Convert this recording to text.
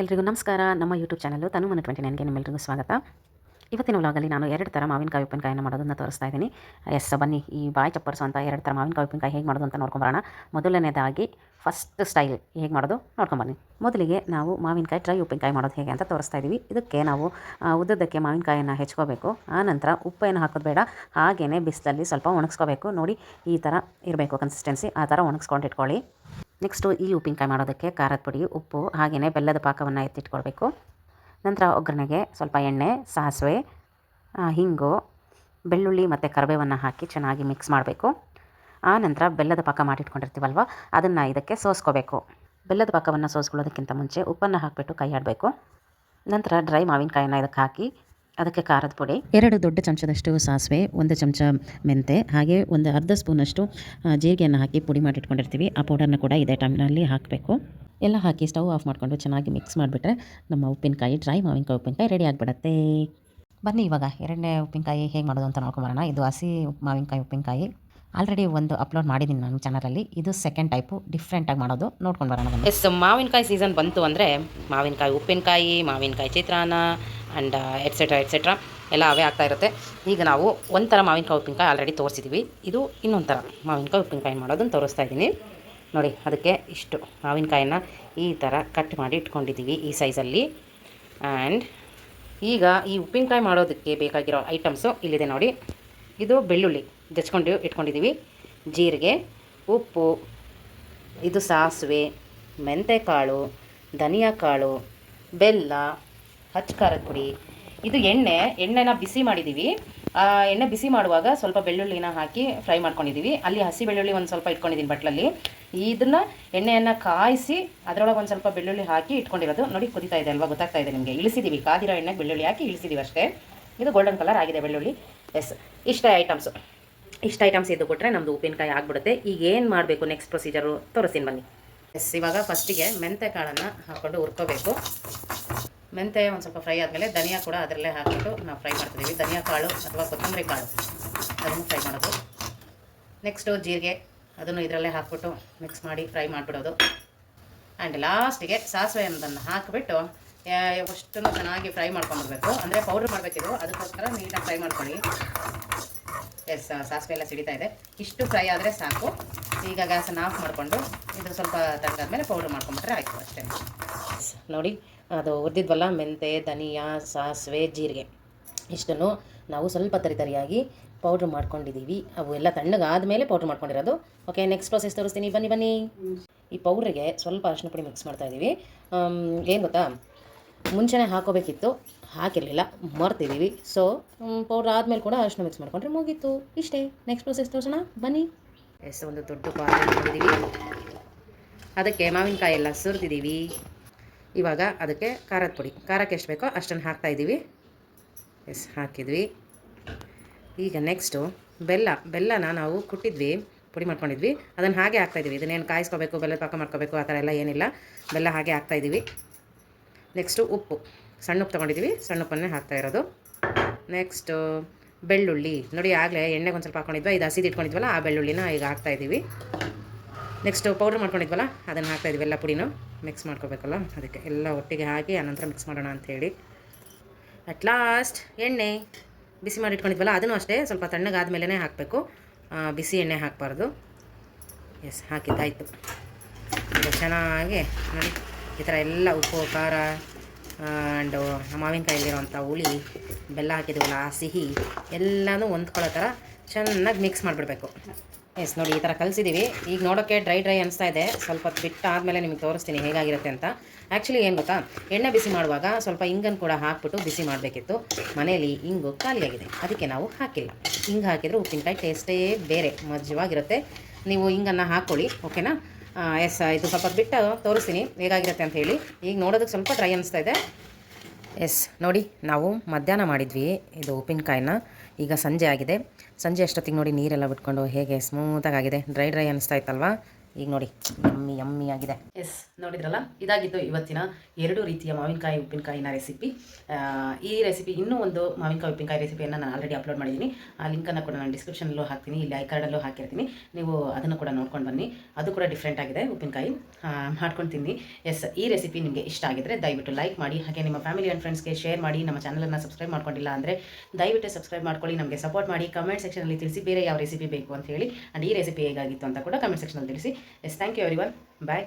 ಎಲ್ರಿಗೂ ನಮಸ್ಕಾರ. ನಮ್ಮ ಯೂಟ್ಯೂಬ್ ಚಾನಲ್ಲು ತನು ಮನ ಟ್ವೆಂಟಿ ನೈನ್ಗೆ ನಿಮ್ಮೆಲ್ಲರಿಗೂ ಸ್ವಾಗತ. ಇವತ್ತಿನ ವ್ಲಾಗಲ್ಲಿ ನಾನು ಎರಡು ಥರ ಮಾವಿನಕಾಯಿ ಉಪ್ಪಿನಕಾಯನ್ನು ಮಾಡೋದನ್ನು ತೋರಿಸ್ತಾ ಇದ್ದೀನಿ. ಎಸ್, ಬನ್ನಿ, ಈ ಬಾಯಿ ಚಪ್ಪರ್ಸು ಅಂತ ಎರಡು ಥರ ಮಾವಿನಕಾಯಿ ಉಪ್ಪಿನಕಾಯಿ ಹೇಗೆ ಮಾಡೋದು ಅಂತ ನೋಡ್ಕೊಂಬರೋಣ ಮೊದಲನೇದಾಗಿ ಫಸ್ಟ್ ಸ್ಟೈಲ್ ಹೇಗೆ ಮಾಡೋದು ನೋಡ್ಕೊಂಬನ್ನಿ ಮೊದಲಿಗೆ ನಾವು ಮಾವಿನಕಾಯಿ ಡ್ರೈ ಉಪ್ಪಿನಕಾಯಿ ಮಾಡೋದು ಹೇಗೆ ಅಂತ ತೋರಿಸ್ತಾ ಇದ್ದೀವಿ. ಇದಕ್ಕೆ ನಾವು ಉದ್ದದಕ್ಕೆ ಮಾವಿನಕಾಯನ್ನು ಹೆಚ್ಕೋಬೇಕು. ಆನಂತರ ಉಪ್ಪೇನು ಹಾಕೋದು ಬೇಡ. ಹಾಗೆಯೇ ಬಿಸಿಲಲ್ಲಿ ಸ್ವಲ್ಪ ಒಣಗಿಸ್ಕೋಬೇಕು. ನೋಡಿ, ಈ ಥರ ಇರಬೇಕು ಕನ್ಸಿಸ್ಟೆನ್ಸಿ ಆ ಥರ ಒಣಗಿಸ್ಕೊಂಡು ಇಟ್ಕೊಳ್ಳಿ ನೆಕ್ಸ್ಟು ಈ ಉಪ್ಪಿನಕಾಯಿ ಮಾಡೋದಕ್ಕೆ ಖಾರದ ಪುಡಿ, ಉಪ್ಪು ಹಾಗೆಯೇ ಬೆಲ್ಲದ ಪಾಕವನ್ನು ಎತ್ತಿಟ್ಕೊಳ್ಬೇಕು. ನಂತರ ಒಗ್ಗರಣೆಗೆ ಸ್ವಲ್ಪ ಎಣ್ಣೆ, ಸಾಸಿವೆ ಹಿಂಗು, ಬೆಳ್ಳುಳ್ಳಿ ಮತ್ತು ಕರಿಬೇವನ್ನು ಹಾಕಿ ಚೆನ್ನಾಗಿ ಮಿಕ್ಸ್ ಮಾಡಬೇಕು. ಆ ನಂತರ ಬೆಲ್ಲದ ಪಾಕ ಮಾಡಿಟ್ಕೊಂಡಿರ್ತೀವಲ್ವ, ಅದನ್ನು ಇದಕ್ಕೆ ಸೋಸ್ಕೋಬೇಕು. ಬೆಲ್ಲದ ಪಾಕವನ್ನು ಸೋಸ್ಕೊಳ್ಳೋದಕ್ಕಿಂತ ಮುಂಚೆ ಉಪ್ಪನ್ನು ಹಾಕಿಬಿಟ್ಟು ಕೈ ಆಡಬೇಕು ನಂತರ ಡ್ರೈ ಮಾವಿನಕಾಯನ್ನು ಇದಕ್ಕೆ ಹಾಕಿ ಅದಕ್ಕೆ ಖಾರದ ಪುಡಿ. ಎರಡು ದೊಡ್ಡ ಚಮಚದಷ್ಟು ಸಾಸಿವೆ, ಒಂದು ಚಮಚ ಮೆಂತೆ, ಹಾಗೆ ಒಂದು ಅರ್ಧ ಸ್ಪೂನಷ್ಟು ಜೀರಿಗೆಯನ್ನು ಹಾಕಿ ಪುಡಿ ಮಾಡಿಟ್ಕೊಂಡಿರ್ತೀವಿ. ಆ ಪೌಡರ್ನ ಕೂಡ ಇದೇ ಟೈಮ್ನಲ್ಲಿ ಹಾಕಬೇಕು. ಎಲ್ಲ ಹಾಕಿ ಸ್ಟವ್ ಆಫ್ ಮಾಡಿಕೊಂಡು ಚೆನ್ನಾಗಿ ಮಿಕ್ಸ್ ಮಾಡಿಬಿಟ್ರೆ ನಮ್ಮ ಉಪ್ಪಿನಕಾಯಿ ಡ್ರೈ ಮಾವಿನಕಾಯಿ ಉಪ್ಪಿನಕಾಯಿ ರೆಡಿ ಆಗಿಬಿಡತ್ತೆ. ಬನ್ನಿ ಇವಾಗ, ಎರಡನೇ ಉಪ್ಪಿನಕಾಯಿ ಹೇಗೆ ಮಾಡೋದು ಅಂತ ನೋಡ್ಕೊಂಬರೋಣ ಇದು ಹಸಿ ಮಾವಿನಕಾಯಿ ಉಪ್ಪಿನಕಾಯಿ. ಆಲ್ರೆಡಿ ಒಂದು ಅಪ್ಲೋಡ್ ಮಾಡಿದ್ದೀನಿ ನಾನು ಚಾನಲಲ್ಲಿ. ಇದು ಸೆಕೆಂಡ್ ಟೈಪು ಡಿಫ್ರೆಂಟಾಗಿ ಮಾಡೋದು. ನೋಡ್ಕೊಂಡು ಬರೋಣ ಎಸ್ ಮಾವಿನಕಾಯಿ ಸೀಸನ್ ಬಂತು ಅಂದರೆ ಮಾವಿನಕಾಯಿ ಉಪ್ಪಿನಕಾಯಿ, ಮಾವಿನಕಾಯಿ ಚಿತ್ರಾನ್ನ ಆ್ಯಂಡ್ ಎಟ್ಸೆಟ್ರಾ ಎಟ್ಸೆಟ್ರಾ ಎಲ್ಲ ಅವೇ ಆಗ್ತಾ ಇರುತ್ತೆ. ಈಗ ನಾವು ಒಂಥರ ಮಾವಿನಕಾಯಿ, ಉಪ್ಪಿನಕಾಯಿ ಆಲ್ರೆಡಿ ತೋರಿಸಿದ್ದೀವಿ ಇದು ಇನ್ನೊಂದು ಥರ ಮಾವಿನಕಾಯಿ ಉಪ್ಪಿನಕಾಯಿ ಮಾಡೋದನ್ನು ತೋರಿಸ್ತಾ ಇದ್ದೀನಿ. ನೋಡಿ, ಅದಕ್ಕೆ ಇಷ್ಟು ಮಾವಿನಕಾಯಿನ ಈ ಥರ ಕಟ್ ಮಾಡಿ ಇಟ್ಕೊಂಡಿದ್ದೀವಿ ಈ ಸೈಜಲ್ಲಿ ಆ್ಯಂಡ್ ಈಗ ಈ ಉಪ್ಪಿನಕಾಯಿ ಮಾಡೋದಕ್ಕೆ ಬೇಕಾಗಿರೋ ಐಟಮ್ಸು ಇಲ್ಲಿದೆ ನೋಡಿ. ಇದು ಬೆಳ್ಳುಳ್ಳಿ ಜಚ್ಕೊಂಡು ಇಟ್ಕೊಂಡಿದ್ದೀವಿ ಜೀರಿಗೆ, ಉಪ್ಪು, ಇದು ಸಾಸಿವೆ, ಮೆಂತೆಕಾಳು ಧನಿಯಾ ಕಾಳು ಬೆಲ್ಲ ಖಾರದ ಪುಡಿ. ಇದು ಎಣ್ಣೆ, ಎಣ್ಣೆನ ಬಿಸಿ ಮಾಡಿದ್ದೀವಿ ಆ, ಎಣ್ಣೆ ಬಿಸಿ ಮಾಡುವಾಗ ಸ್ವಲ್ಪ ಬೆಳ್ಳುಳ್ಳಿನ ಹಾಕಿ ಫ್ರೈ ಮಾಡ್ಕೊಂಡಿದ್ದೀವಿ ಅಲ್ಲಿ ಹಸಿ ಬೆಳ್ಳುಳ್ಳಿ ಒಂದು ಸ್ವಲ್ಪ ಇಟ್ಕೊಂಡಿದ್ದೀನಿ ಬಟ್ಲಲ್ಲಿ. ಇದನ್ನು ಎಣ್ಣೆಯನ್ನು ಕಾಯಿಸಿ ಅದರೊಳಗೆ ಒಂದು ಸ್ವಲ್ಪ ಬೆಳ್ಳುಳ್ಳಿ ಹಾಕಿ ಇಟ್ಕೊಂಡಿರೋದು. ನೋಡಿ ಕುದಿತಾ ಇದೆ ಅಲ್ವಾ, ಗೊತ್ತಾಗ್ತಾ ಇದೆ ನಿಮಗೆ. ಇಳಿಸಿದ್ದೀವಿ ಕಾದಿರೋ ಎಣ್ಣೆಗೆ ಬೆಳ್ಳುಳ್ಳಿ ಹಾಕಿ ಇಳಿಸಿದ್ದೀವಿ ಅಷ್ಟೇ. ಇದು ಗೋಲ್ಡನ್ ಕಲರ್ ಆಗಿದೆ ಬೆಳ್ಳುಳ್ಳಿ. ಎಸ್, ಇಷ್ಟೇ ಐಟಮ್ಸು ಇಷ್ಟು ಐಟಮ್ಸ್ ಇದ್ದು ಕೊಟ್ಟರೆ ನಮ್ಮದು ಉಪ್ಪಿನಕಾಯಿ ಆಗಿಬಿಡುತ್ತೆ. ಈಗ ಏನು ಮಾಡಬೇಕು ನೆಕ್ಸ್ಟ್ ಪ್ರೊಸೀಜರು ತೋರಿಸ್ತೀನಿ ಬನ್ನಿ. ಎಸ್, ಇವಾಗ ಫಸ್ಟಿಗೆ ಮೆಂತೆ ಕಾಳನ್ನು ಹಾಕ್ಕೊಂಡು ಹುರ್ಕೋಬೇಕು. ಮೆಂತೆ ಒಂದು ಸ್ವಲ್ಪ ಫ್ರೈ ಆದಮೇಲೆ ಧನಿಯಾ ಕೂಡ ಅದರಲ್ಲೇ ಹಾಕಿಬಿಟ್ಟು ನಾವು ಫ್ರೈ ಮಾಡ್ತಿದ್ದೀವಿ ಧನಿಯಾ ಕಾಳು ಅಥವಾ ಕೊತ್ತಂಬರಿ ಕಾಳು. ಅದನ್ನು ಫ್ರೈ ಮಾಡೋದು. ನೆಕ್ಸ್ಟು ಜೀರಿಗೆ, ಅದನ್ನು ಇದರಲ್ಲೇ ಹಾಕ್ಬಿಟ್ಟು ಮಿಕ್ಸ್ ಮಾಡಿ ಫ್ರೈ ಮಾಡಿಬಿಡೋದು. ಆ್ಯಂಡ್ ಲಾಸ್ಟಿಗೆ ಸಾಸಿವೆ ಅನ್ನೋದನ್ನು ಹಾಕಿಬಿಟ್ಟು ಅಷ್ಟು ಚೆನ್ನಾಗಿ ಫ್ರೈ ಮಾಡ್ಕೊಂಡ್ಬಿಡ್ಬೇಕು. ಅಂದರೆ ಪೌಡ್ರ್ ಮಾಡಬೇಕಿದ್ರು ಅದಕ್ಕೋಸ್ಕರ ನೀಟಾಗಿ ಫ್ರೈ ಮಾಡ್ಕೊಳ್ಳಿ. ಎಸ್ ಸಾಸಿವೆ ಎಲ್ಲ ಸಿಡಿತಾ ಇದೆ. ಇಷ್ಟು ಫ್ರೈ ಆದರೆ ಸಾಕು. ಈಗ ಗ್ಯಾಸನ್ನು ಆಫ್ ಮಾಡಿಕೊಂಡು ಇದು ಸ್ವಲ್ಪ ತಣ್ಣಗಾದ್ಮೇಲೆ ಪೌಡ್ರ್ ಮಾಡ್ಕೊಂಬಿಟ್ರೆ ಆಯಿತು ಅಷ್ಟೇ. ನೋಡಿ ಅದು ಉದ್ದಿದ್ವಲ್ಲ ಮೆಂತೆ ಧನಿಯಾ ಸಾಸಿವೆ ಜೀರಿಗೆ. ಇಷ್ಟನ್ನು ನಾವು ಸ್ವಲ್ಪ ತರಿತರಿಯಾಗಿ ಪೌಡ್ರ್ ಮಾಡ್ಕೊಂಡಿದ್ದೀವಿ ಅವು ಎಲ್ಲ ತಣ್ಣಗಾದ್ಮೇಲೆ ಪೌಡ್ರ್ ಮಾಡ್ಕೊಂಡಿರೋದು. ಓಕೆ ನೆಕ್ಸ್ಟ್ ಪ್ರೊಸೆಸ್ ತೋರಿಸ್ತೀನಿ. ಬನ್ನಿ ಬನ್ನಿ. ಈ ಪೌಡ್ರಿಗೆ ಸ್ವಲ್ಪ ಅರಿಶಿನ ಪುಡಿ ಮಿಕ್ಸ್ ಮಾಡ್ತಾ ಇದ್ದೀವಿ ಏನು ಗೊತ್ತಾ? ಮುಂಚೆನೇ ಹಾಕೋಬೇಕಿತ್ತು, ಹಾಕಿರಲಿಲ್ಲ ಮರ್ತಿದ್ದೀವಿ ಸೊ ಪೌಡ್ರ್ ಆದಮೇಲೆ ಕೂಡ ಅರಿಶಿನ ಮಿಕ್ಸ್ ಮಾಡ್ಕೊಂಡ್ರೆ ಮುಗೀತು. ಇಷ್ಟೇ. ನೆಕ್ಸ್ಟ್ ಪ್ರೊಸೆಸ್ ತೋರಿಸೋಣ. ಬನ್ನಿ. ಎಸ್ ಒಂದು ದೊಡ್ಡ ಪಾತ್ರೆ ಮಾಡಿದ್ದೀವಿ ಅದಕ್ಕೆ ಮಾವಿನಕಾಯಿ ಎಲ್ಲ ಸುರಿದಿದ್ದೀವಿ. ಇವಾಗ ಅದಕ್ಕೆ ಖಾರದ ಪುಡಿ. ಖಾರಕ್ಕೆ ಎಷ್ಟು ಬೇಕೋ ಅಷ್ಟನ್ನು ಹಾಕ್ತಾಯಿದ್ದೀವಿ ಎಸ್ ಹಾಕಿದ್ವಿ. ಈಗ ನೆಕ್ಸ್ಟು ಬೆಲ್ಲ. ಬೆಲ್ಲನ ನಾವು ಕುಟ್ಟಿದ್ವಿ, ಪುಡಿ ಮಾಡ್ಕೊಂಡಿದ್ವಿ. ಅದನ್ನು ಹಾಗೆ ಹಾಕ್ತಾಯಿದ್ದೀವಿ ಇದನ್ನೇನು ಕಾಯಿಸ್ಕೋಬೇಕು, ಬೆಲ್ಲದ ಪಾಕ ಮಾಡ್ಕೋಬೇಕು, ಆ ಥರ ಎಲ್ಲ ಏನಿಲ್ಲ. ಬೆಲ್ಲ ಹಾಗೆ ಹಾಕ್ತಾಯಿದ್ದೀವಿ ನೆಕ್ಸ್ಟು ಉಪ್ಪು. ಸಣ್ಣ ಉಪ್ಪು ತೊಗೊಂಡಿದ್ದೀವಿ ಸಣ್ಣ ಉಪ್ಪನ್ನೇ ಹಾಕ್ತಾ ಇರೋದು. ನೆಕ್ಸ್ಟು ಬೆಳ್ಳುಳ್ಳಿ. ನೋಡಿ, ಆಗಲೇ ಎಣ್ಣೆಗೆ ಒಂದು ಸ್ವಲ್ಪ ಹಾಕ್ಕೊಂಡಿದ್ವಿ ಇದು ಹಸಿದು ಇಟ್ಕೊಂಡಿದ್ವಲ್ಲ, ಆ ಬೆಳ್ಳುಳ್ಳಿನ ಈಗ ಹಾಕ್ತಾ ಇದ್ದೀವಿ ನೆಕ್ಸ್ಟು ಪೌಡ್ರ್ ಮಾಡ್ಕೊಂಡಿದ್ವಲ್ಲ, ಅದನ್ನು ಹಾಕ್ತಾ ಇದೀವಿ ಎಲ್ಲ ಪುಡಿನೂ. ಮಿಕ್ಸ್ ಮಾಡ್ಕೋಬೇಕಲ್ಲ, ಅದಕ್ಕೆ ಎಲ್ಲ ಒಟ್ಟಿಗೆ ಹಾಕಿ ಆನಂತರ ಮಿಕ್ಸ್ ಮಾಡೋಣ ಅಂಥೇಳಿ ಅಟ್ ಲಾಸ್ಟ್ ಎಣ್ಣೆ. ಬಿಸಿ ಮಾಡಿ ಇಟ್ಕೊಂಡಿದ್ವಲ್ಲ, ಅದನ್ನು ಅಷ್ಟೇ ಸ್ವಲ್ಪ ತಣ್ಣಗಾದ ಮೇಲೇ ಹಾಕಬೇಕು ಬಿಸಿ ಎಣ್ಣೆ ಹಾಕಬಾರ್ದು. ಎಸ್ ಹಾಕಿದ್ದಾಯಿತು. ಚೆನ್ನಾಗಿ ನೋಡಿ. ಈ ಥರ ಎಲ್ಲ ಉಪ್ಪು, ಖಾರ ಆ್ಯಂಡು ಮಾವಿನಕಾಯಿಲಿರುವಂಥ ಹುಳಿ, ಬೆಲ್ಲ ಹಾಕಿದ್ದೀವಲ್ಲ ಆ ಸಿಹಿ ಎಲ್ಲನೂ ಹೊಂದ್ಕೊಳ್ಳೋ ಥರ ಚೆನ್ನಾಗಿ ಮಿಕ್ಸ್ ಮಾಡಿಬಿಡ್ಬೇಕು. ಎಸ್ ನೋಡಿ ಈ ಥರ ಕಲಿಸಿದ್ದೀವಿ ಈಗ ನೋಡೋಕ್ಕೆ ಡ್ರೈ ಡ್ರೈ ಅನಿಸ್ತಾ ಇದೆ. ಸ್ವಲ್ಪ ಹೊತ್ತು ಬಿಟ್ಟು ಆದಮೇಲೆ ನಿಮಗೆ ತೋರಿಸ್ತೀನಿ ಹೇಗಾಗಿರುತ್ತೆ ಅಂತ. ಆ್ಯಕ್ಚುಲಿ ಏನು ಗೊತ್ತಾ? ಎಣ್ಣೆ ಬಿಸಿ ಮಾಡುವಾಗ ಸ್ವಲ್ಪ ಇಂಗನ್ನು ಕೂಡ ಹಾಕ್ಬಿಟ್ಟು ಬಿಸಿ ಮಾಡಬೇಕಿತ್ತು. ಮನೆಯಲ್ಲಿ ಇಂಗು ಖಾಲಿಯಾಗಿದೆ. ಅದಕ್ಕೆ ನಾವು ಹಾಕಿಲ್ಲ. ಹಿಂಗೆ ಹಾಕಿದರೆ ಉಪ್ಪಿನಕಾಯಿ ಟೇಸ್ಟೇ ಬೇರೆ, ಮಜವಾಗಿರುತ್ತೆ. ನೀವು ಹಿಂಗನ್ನು ಹಾಕ್ಕೊಳ್ಳಿ ಓಕೆನಾ ಎಸ್ ಇದು ಸ್ವಲ್ಪ ಬಿಟ್ಟು ತೋರಿಸ್ತೀನಿ. ಹೇಗಾಗಿರುತ್ತೆ ಅಂತ ಹೇಳಿ. ಈಗ ನೋಡೋದಕ್ಕೆ ಸ್ವಲ್ಪ ಡ್ರೈ ಅನಿಸ್ತಾ ಇದೆ. ಎಸ್, ನೋಡಿ, ನಾವು ಮಧ್ಯಾಹ್ನ ಮಾಡಿದ್ವಿ ಇದು ಉಪ್ಪಿನಕಾಯಿನ. ಈಗ ಸಂಜೆ ಆಗಿದೆ. ಸಂಜೆ ಅಷ್ಟೊತ್ತಿಗೆ ನೋಡಿ ನೀರೆಲ್ಲ ಬಿಟ್ಕೊಂಡು ಹೇಗೆ ಸ್ಮೂತಾಗಿ ಆಗಿದೆ. ಡ್ರೈ ಡ್ರೈ ಅನಿಸ್ತಾ ಇತ್ತಲ್ವಾ? ಈಗ ನೋಡಿ ಯಮ್ಮಿ ಯಮ್ಮಿ ಆಗಿದೆ. ಎಸ್ ನೋಡಿದ್ರಲ್ಲ? ಇದಾಗಿತ್ತು ಇವತ್ತಿನ ಎರಡು ರೀತಿಯ ಮಾವಿನಕಾಯಿ, ಉಪ್ಪಿನಕಾಯಿನ ರೆಸಿಪಿ ಈ ರೆಸಿಪಿ ಇನ್ನೂ ಒಂದು ಮಾವಿನಕಾಯಿ, ಉಪ್ಪಿನಕಾಯಿ ರೆಸಿಪಿಯನ್ನು ನಾನು ಆಲ್ರೆಡಿ ಅಪ್ಲೋಡ್ ಮಾಡಿದ್ದೀನಿ. ಆ ಲಿಂಕನ್ನು ಕೂಡ ನಾನು ಡಿಸ್ಕ್ರಿಪ್ಷನಲ್ಲೂ ಹಾಕ್ತೀನಿ, ಇಲ್ಲಿ ಐ ಕಾರ್ಡಲ್ಲೂ ಹಾಕಿರ್ತೀನಿ. ನೀವು ಅದನ್ನು ಕೂಡ ನೋಡ್ಕೊಂಡು ಬನ್ನಿ. ಅದು ಕೂಡ ಡಿಫ್ರೆಂಟ್ ಆಗಿದೆ, ಉಪ್ಪಿನಕಾಯಿ. ಮಾಡ್ಕೊಂಡು ತಿನ್ನಿ. ಎಸ್ ಈ ರೆಸಿಪಿ ನಿಮಗೆ ಇಷ್ಟ ಆಗಿದ್ರೆ ದಯವಿಟ್ಟು ಲೈಕ್ ಮಾಡಿ, ಹಾಗೆ ನಿಮ್ಮ ಫ್ಯಾಮಿಲಿ ಆ್ಯಂಡ್ ಫ್ರೆಂಡ್ಸ್ಗೆ ಶೇರ್ ಮಾಡಿ, ನಮ್ಮ ಚಾನಲನ್ನು ಸಬ್ಸ್ಕ್ರೈಬ್ ಮಾಡ್ಕೊಂಡಿಲ್ಲ ಅಂದರೆ ದಯವಿಟ್ಟು ಸಬ್ಸ್ಕ್ರೈಬ್ ಮಾಡ್ಕೊಳ್ಳಿ, ನಮಗೆ ಸಪೋರ್ಟ್ ಮಾಡಿ ಕಮೆಂಟ್ ಸೆಕ್ಷನಲ್ಲಿ ತಿಳಿಸಿ ಬೇರೆ ಯಾವ ರೆಸಿಪಿ ಬೇಕು ಅಂತ ಹೇಳಿ. ಆ್ಯಂಡ್ ಈ ರೆಸಿಪಿ ಹೇಗಾಗಿತ್ತು ಅಂತ ಕೂಡ ಕಮೆಂಟ್ ಸೆಕ್ಷನಲ್ಲಿ ತಿಳಿಸಿ. yes thank you everyone bye